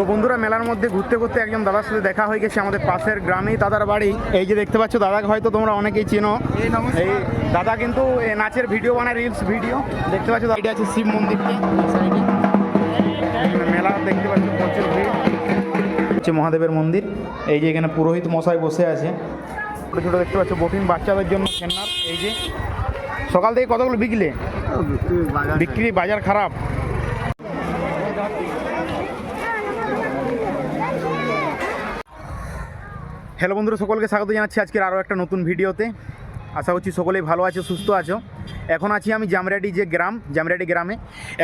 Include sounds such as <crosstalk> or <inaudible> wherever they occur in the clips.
তো বন্ধুরা মেলার মধ্যে ঘুরতে ঘুরতে একজন দাদার সাথে দেখা হয়ে গেছে আমাদের পাশের গ্রামেই দাদার বাড়ি। এই যে দেখতে পাচ্ছ দাদাকে হয়তো তোমরা অনেকেই চেনো। এই দাদা কিন্তু নাচের ভিডিও বানায় রিলস ভিডিও। দেখতে পাচ্ছ এটা আছে শিব মন্দিরটি। এখানে মেলা দেখতে পাচ্ছ প্রচুর ভিড়। হচ্ছে মহাদেবের মন্দির। এই যে এখানে পুরোহিত মশাই বসে আছে। ছোটো ছোটো দেখতে পাচ্ছ বোটিং বাচ্চাদের জন্য খেলনার। এই যে সকাল থেকে কতগুলো বিকলে? বিক্রি বাজার খারাপ। হ্যালো বন্ধুরা, সকলকে স্বাগত জানাচ্ছি আজকের আরও একটা নতুন ভিডিওতে। আশা করছি সকলেই ভালো আছো, সুস্থ আছো। এখন আছি আমি জামরাডি যে গ্রাম, জামরাডি গ্রামে।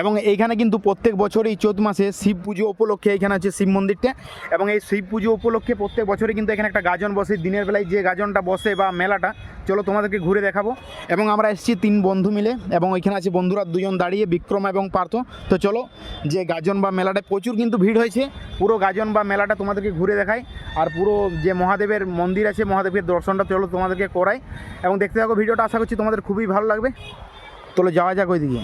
এবং এইখানে কিন্তু প্রত্যেক বছরই চৈত মাসে শিব পুজো উপলক্ষে এখানে আছে শিব মন্দিরটা। এবং এই শিব পুজো উপলক্ষে প্রত্যেক বছরই কিন্তু এখানে একটা গাজন বসে, দিনের বেলায় যে গাজনটা বসে বা মেলাটা, চলো তোমাদেরকে ঘুরে দেখাবো। এবং আমরা এসেছি তিন বন্ধু মিলে, এবং ওইখানে আছে বন্ধুরা দুজন দাঁড়িয়ে, বিক্রম এবং পার্থ। তো চলো, যে গাজন বা মেলাটা, প্রচুর কিন্তু ভিড় হয়েছে। পুরো গাজন বা মেলাটা তোমাদেরকে ঘুরে দেখাই। আর পুরো যে মহাদেবের মন্দির আছে মহাদেবের দর্শনটা চলো তোমাদেরকে করাই। এবং দেখতে থাকো, ভিডিওটা আশা করছি তোমাদের খুবই ভালো লাগবে। চলো যাওয়া যাক ওইদিকে।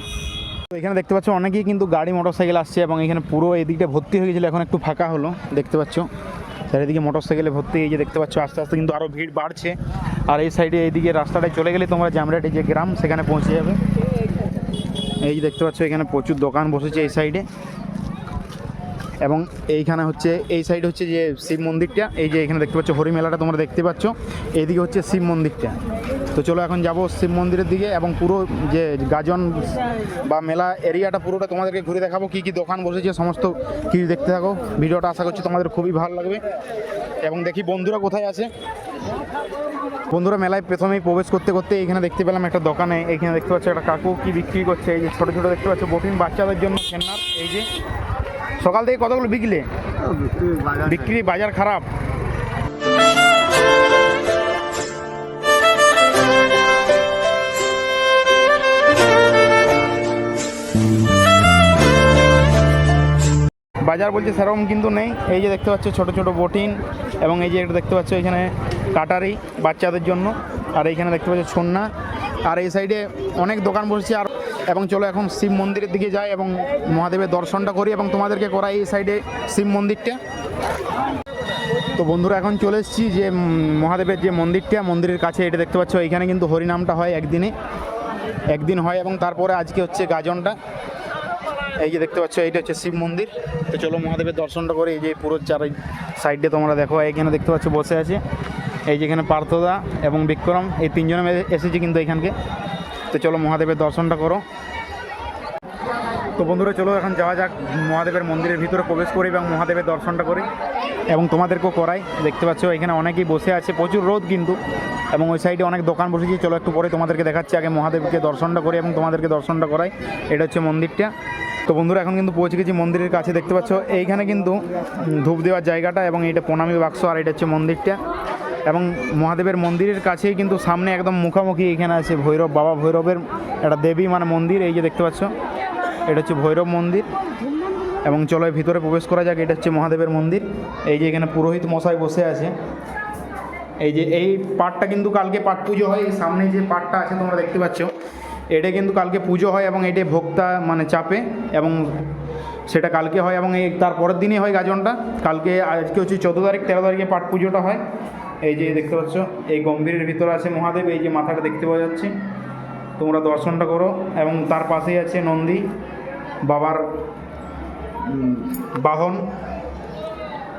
তো এখানে দেখতে পাচ্ছ অনেকেই কিন্তু গাড়ি, মোটরসাইকেল আসছে এবং এখানে পুরো এদিকটা ভর্তি হয়ে গেছিল, এখন একটু ফাঁকা হলো, দেখতে পাচ্ছ। চারিদিকে মোটরসাইকেলে ভর্তি এই যে দেখতে পাচ্ছ, আস্তে আস্তে কিন্তু আরও ভিড় বাড়ছে। আর এই সাইডে এইদিকে রাস্তাটায় চলে গেলে তোমরা জামরাটি যে গ্রাম, সেখানে পৌঁছে যাবে। এই যে দেখতে পাচ্ছ, এখানে প্রচুর দোকান বসেছে এই সাইডে। এবং এইখানে হচ্ছে, এই সাইড হচ্ছে যে শিব মন্দিরটা, এই যে এখানে দেখতে পাচ্ছ হরি মেলাটা তোমরা দেখতে পাচ্ছ। এইদিকে হচ্ছে শিব মন্দিরটা। তো চলো এখন যাব শিব মন্দিরের দিকে এবং পুরো যে গাজন বা মেলা এরিয়াটা পুরোটা তোমাদেরকে ঘুরে দেখাবো কী কী দোকান বসেছে সমস্ত কিছু দেখতে থাকো। ভিডিওটা আশা করছি তোমাদের খুবই ভালো লাগবে। এবং দেখি বন্ধুরা কোথায় আছে। বন্ধুরা মেলায় প্রথমেই প্রবেশ করতে করতে এখানে দেখতে পেলাম একটা দোকানে এখানে দেখতে পাচ্ছ একটা কাকু কি বিক্রি করছে এই যে ছোটো ছোটো দেখতে পাচ্ছ বটিন বাচ্চাদের জন্য খেলনার এই যে। সকাল থেকে কতগুলো বিকলে? বিক্রি বাজার খারাপ। বাজার বলছে সেরকম কিন্তু নেই। এই যে দেখতে পাচ্ছ ছোট ছোট বোটিন এবং এই যে একটা দেখতে পাচ্ছ এখানে কাটারি বাচ্চাদের জন্য। আর এইখানে দেখতে পাচ্ছ ছন্না। আর এই সাইডে অনেক দোকান বসেছে। আর এবং চলো এখন শিব মন্দিরের দিকে যাই এবং মহাদেবের দর্শনটা করি এবং তোমাদেরকে করাই এই সাইডে শিব মন্দিরটা। তো বন্ধুরা, এখন চলে এসেছি যে মহাদেবের যে মন্দিরটা, মন্দিরের কাছে এটা দেখতে পাচ্ছ। এখানে কিন্তু হরিনামটা হয় একদিনে। একদিন হয় এবং তারপরে আজকে হচ্ছে গাজনটা। এই যে দেখতে পাচ্ছ, এইটা হচ্ছে শিব মন্দির। তো চলো মহাদেবের দর্শনটা করে এই যে পুরো চার সাইডে তোমরা দেখো, এখানে দেখতে পাচ্ছ বসে আছে। এই যে এখানে পার্থদা এবং বিক্রম, এই তিনজনে এসেছে কিন্তু এখানকে। তো চলো মহাদেবের দর্শনটা করো। তো বন্ধুরা, চলো এখন যাওয়া যাক মহাদেবের মন্দিরের ভিতরে প্রবেশ করি এবং মহাদেবের দর্শনটা করি। এবং তোমাদেরকেও করাই। দেখতে পাচ্ছ, এখানে অনেকেই বসে আছে। প্রচুর রোদ কিন্তু। এবং ওই সাইডে অনেক দোকান বসেছি। চলো একটু পরে তোমাদেরকে দেখাচ্ছি। আগে মহাদেবকে দর্শনটা করি এবং তোমাদেরকে দর্শনটা করাই। এটা হচ্ছে মন্দিরটা। তো বন্ধুরা, এখন কিন্তু পৌঁছে গেছি মন্দিরের কাছে। দেখতে পাচ্ছ, এইখানে কিন্তু ধূপ দেওয়ার জায়গাটা এবং এটা প্রণামী বাক্স আর এটা হচ্ছে মন্দিরটা। এবং মহাদেবের মন্দিরের কাছেই কিন্তু সামনে একদম মুখামুখি এখানে আছে ভৈরব, বাবা ভৈরবের একটা দেবী মানে মন্দির। এই যে দেখতে পাচ্ছ, এটা হচ্ছে ভৈরব মন্দির। এবং চলো ভিতরে প্রবেশ করা যাক, এটা হচ্ছে মহাদেবের মন্দির। এই যে এখানে পুরোহিত মশাই বসে আছে। এই যে এই পাটটা কিন্তু কালকে পাট পুজো হয়, এই সামনে যে পাটটা আছে তোমরা দেখতে পাচ্ছ, এটা কিন্তু কালকে পুজো হয় এবং এটা ভোক্তা মানে চাপে এবং সেটা কালকে হয় এবং এই তার পরের দিনই হয় গাজনটা। কালকে আজকে হচ্ছে চোদ্দ তারিখ, তেরো তারিখে পাট পুজোটা হয়। এই যে দেখতে পাচ্ছ, এই গম্ভীরের ভিতরে আছে মহাদেব, এই যে মাথাটা দেখতে পাওয়া যাচ্ছে। তোমরা দর্শনটা করো এবং তার পাশেই আছে নন্দী, বাবার বাহন।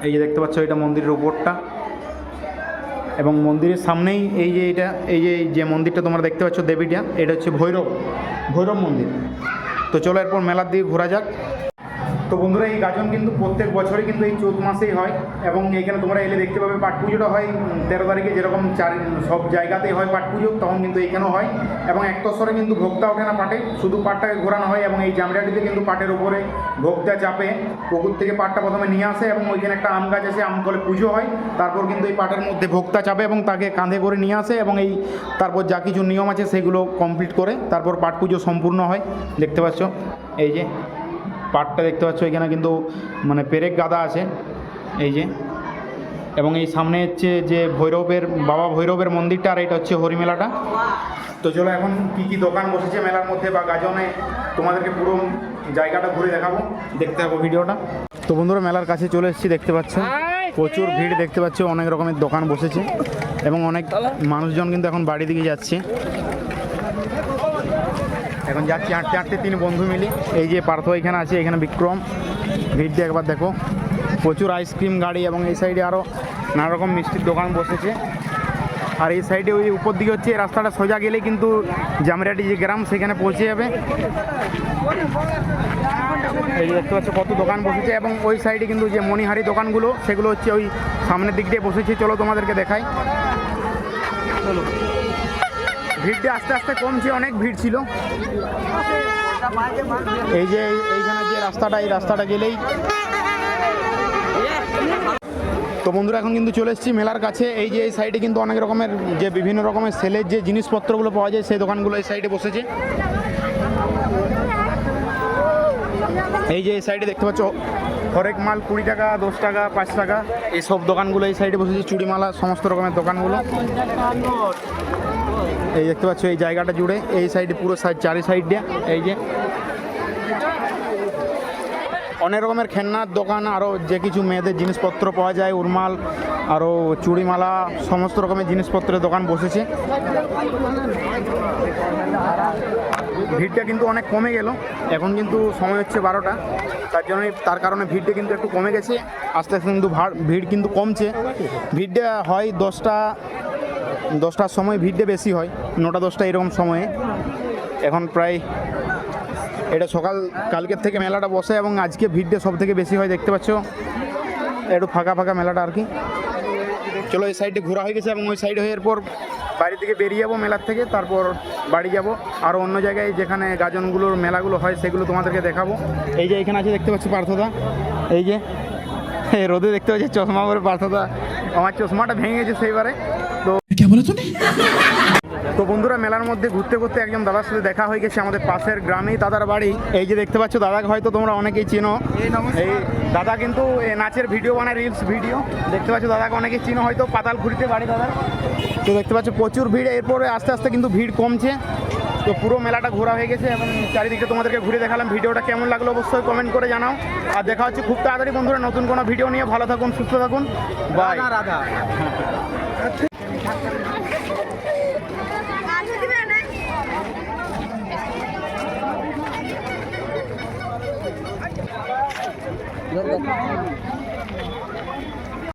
এই যে দেখতে পাচ্ছ, এটা মন্দিরের উপরটা। এবং মন্দিরের সামনেই এই যে এটা, এই যে যে মন্দিরটা তোমরা দেখতে পাচ্ছ, দেবীটা, এটা হচ্ছে ভৈরব ভৈরব মন্দির। তো চলো এরপর মেলার দিকে ঘোরা যাক। তো বন্ধুরা, এই গাজন কিন্তু প্রত্যেক বছরই কিন্তু এই চৈত মাসেই হয় এবং এখানে তোমরা এলে দেখতে পাবে পাট পুজোটা হয় তেরো তারিখে যেরকম চার, সব জায়গাতেই হয় পাট পুজো, তখন কিন্তু এইখানেও হয় এবং একতস্বরে কিন্তু ভোক্তা ওঠে না পাটে, শুধু পাটটাকে ঘোরানো হয় এবং এই জামরাটিতে কিন্তু পাটের উপরে ভোক্তা চাপে, পুকুর থেকে পাটটা প্রথমে নিয়ে আসে এবং ওইখানে একটা আম গাছ আছে আম ফলে পুজো হয়, তারপর কিন্তু এই পাটের মধ্যে ভোক্তা চাপে এবং তাকে কাঁধে করে নিয়ে আসে এবং এই তারপর যা কিছু নিয়ম আছে সেগুলো কমপ্লিট করে তারপর পাট পুজো সম্পূর্ণ হয়, দেখতে পাচ্ছ, এই যে পাটটা দেখতে পাচ্ছ, এখানে কিন্তু মানে পেরেক গাদা আছে, এই যে। এবং এই সামনে হচ্ছে যে ভৈরবের, বাবা ভৈরবের মন্দিরটা, আর এটা হচ্ছে হরিমেলাটা। তো চলো এখন কী কী দোকান বসেছে মেলার মধ্যে বা গাজনে, তোমাদেরকে পুরো জায়গাটা ঘুরে দেখাবো, দেখতে থাকো ভিডিওটা। তো বন্ধুরা, মেলার কাছে চলে এসেছি, দেখতে পাচ্ছ। প্রচুর ভিড় দেখতে পাচ্ছ, অনেক রকমের দোকান বসেছে, এবং অনেক মানুষজন কিন্তু এখন বাড়ি দিকে যাচ্ছে। এখন যাচ্ছি হাঁটতে হাঁটতে তিন বন্ধু মিলি। এই যে পার্থ এখানে আছে, এখানে বিক্রম। ভিড় দিয়ে একবার দেখো। প্রচুর আইসক্রিম গাড়ি এবং এই সাইডে আরও নানা রকম মিষ্টির দোকান বসেছে। আর এই সাইডে ওই উপর দিকে হচ্ছে রাস্তাটা সোজা গেলে কিন্তু জামরাটি যে গ্রাম, সেখানে পৌঁছে যাবে। এই দেখতে পাচ্ছ কত দোকান বসেছে এবং ওই সাইডে কিন্তু যে মণিহারি দোকানগুলো, সেগুলো হচ্ছে ওই সামনের দিক দিয়ে বসেছে। চলো তোমাদেরকে দেখাই। চলো ভিড়টা আস্তে আস্তে কমছে, অনেক ভিড় ছিল। এই যে এইখানে যে রাস্তাটা, এই রাস্তাটা গেলেই। তো বন্ধুরা, এখন কিন্তু চলে এসেছি মেলার কাছে। এই যে এই সাইডে কিন্তু অনেক রকমের যে বিভিন্ন রকমের সেলের যে জিনিসপত্রগুলো পাওয়া যায়, সেই দোকানগুলো এই সাইডে বসেছে। এই যে এই সাইডে দেখতে পাচ্ছ হরেক মাল কুড়ি টাকা, দশ টাকা, পাঁচ টাকা। এইসব দোকানগুলো এই সাইডে বসেছে, চুড়িমালা, সমস্ত রকমের দোকানগুলো। এই দেখতে পাচ্ছ, এই জায়গাটা জুড়ে। এই সাইডে পুরো সাইড চারি সাইড দিয়ে। এই যে অনেক রকমের খেলনার দোকান আরও যে কিছু মেয়েদের জিনিসপত্র পাওয়া যায়, উরমাল আরও চুড়িমালা, সমস্ত রকমের জিনিসপত্রের দোকান বসেছে। ভিড়টা কিন্তু অনেক কমে গেল। এখন কিন্তু সময় হচ্ছে বারোটা। তার জন্য তার কারণে ভিড়টা কিন্তু একটু কমে গেছে। আস্তে আস্তে কিন্তু ভিড় কিন্তু কমছে। ভিড়টা হয় দশটা, দশটার সময় ভিড়টা বেশি হয়। নটা, দশটা এরকম সময়ে। এখন প্রায় এটা সকাল কালকের থেকে মেলাটা বসে এবং আজকে ভিড়টা সব থেকে বেশি হয় দেখতে পাচ্ছ। একটু ফাঁকা ফাঁকা মেলাটা আর কি। চলো এই সাইডে ঘোরা হয়ে গেছে এবং ওই সাইড হয়ে এরপর বাড়ি থেকে বেরিয়ে যাব মেলার থেকে, তারপর বাড়ি যাব। আর অন্য জায়গায় যেখানে গাজনগুলোর মেলাগুলো হয় সেগুলো তোমাদেরকে দেখাবো। এই যে এখানে আছে দেখতে পাচ্ছি পার্থদা। এই যে রোদে দেখতে পাচ্ছি চশমা পরে পার্থদা। আমার চশমাটা ভেঙে গেছে সেইবারে। তো তো বন্ধুরা মেলার মধ্যে ঘুরতে ঘুরতে একজন দাদার সাথে দেখা হয়ে গেছে আমাদের পাশের গ্রামেই দাদার বাড়ি। এই যে দেখতে পাচ্ছ দাদাকে হয়তো তোমরা অনেকেই চেনো। এই দাদা কিন্তু নাচের ভিডিও বানায় রিলস ভিডিও দেখতে পাচ্ছ দাদাকে অনেকেই চিনো হয়তো পাতালপুরিতে বাড়ি দাদার। তো দেখতে পাচ্ছ প্রচুর ভিড়। এরপরে আস্তে আস্তে কিন্তু ভিড় কমছে। তো পুরো মেলাটা ঘোরা হয়ে গেছে এবং চারিদিকে তোমাদেরকে ঘুরে দেখালাম। ভিডিওটা কেমন লাগল অবশ্যই কমেন্ট করে জানাও। আর দেখা হচ্ছে খুব তাড়াতাড়ি বন্ধুরা নতুন কোনো ভিডিও নিয়ে। ভালো থাকুন সুস্থ থাকুন। By <laughs> Não, não, não.